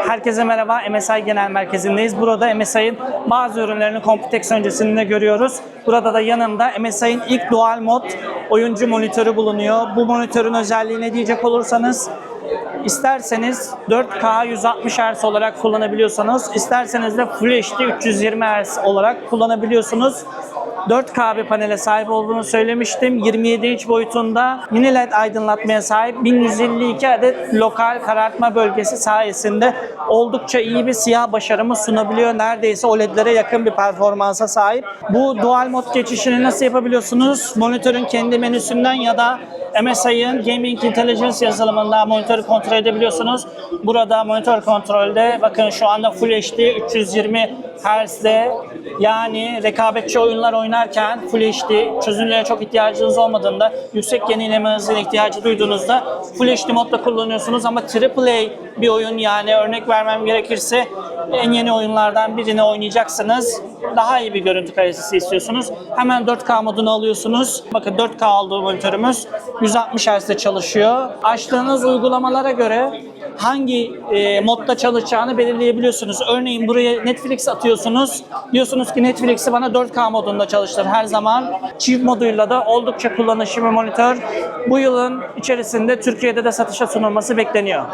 Herkese merhaba. MSI Genel Merkezi'ndeyiz. Burada MSI'ın bazı ürünlerini Computex öncesinde görüyoruz. Burada da yanımda MSI'ın ilk dual mod oyuncu monitörü bulunuyor. Bu monitörün özelliği ne diyecek olursanız İsterseniz 4K 160 Hz olarak kullanabiliyorsanız, isterseniz de Full HD 320 Hz olarak kullanabiliyorsunuz. 4K bir panele sahip olduğunu söylemiştim. 27 inç boyutunda mini LED aydınlatmaya sahip 1152 adet lokal karartma bölgesi sayesinde oldukça iyi bir siyah başarımı sunabiliyor. Neredeyse OLED'lere yakın bir performansa sahip. Bu dual mod geçişini nasıl yapabiliyorsunuz? Monitörün kendi menüsünden ya da MSI'ın Gaming Intelligence yazılımında monitörü kontrol edebiliyorsunuz. Burada monitör kontrolde bakın şu anda Full HD 320 Hz'de yani rekabetçi oyunlar oynarken Full HD çözünürlüğe çok ihtiyacınız olmadığında yüksek yenileme hızına ihtiyacı duyduğunuzda Full HD modda kullanıyorsunuz ama AAA bir oyun yani örnek vermem gerekirse en yeni oyunlardan birini oynayacaksınız. Daha iyi bir görüntü kalitesi istiyorsunuz. Hemen 4K modunu alıyorsunuz. Bakın 4K olduğu monitörümüz 160 Hz'de çalışıyor. Açtığınız uygulamalara göre hangi e, modda çalışacağını belirleyebiliyorsunuz. Örneğin buraya Netflix atıyorsunuz. Diyorsunuz ki Netflix'i bana 4K modunda çalıştır her zaman. Çift moduyla da oldukça kullanışlı bir monitör. Bu yılın içerisinde Türkiye'de de satışa sunulması bekleniyor.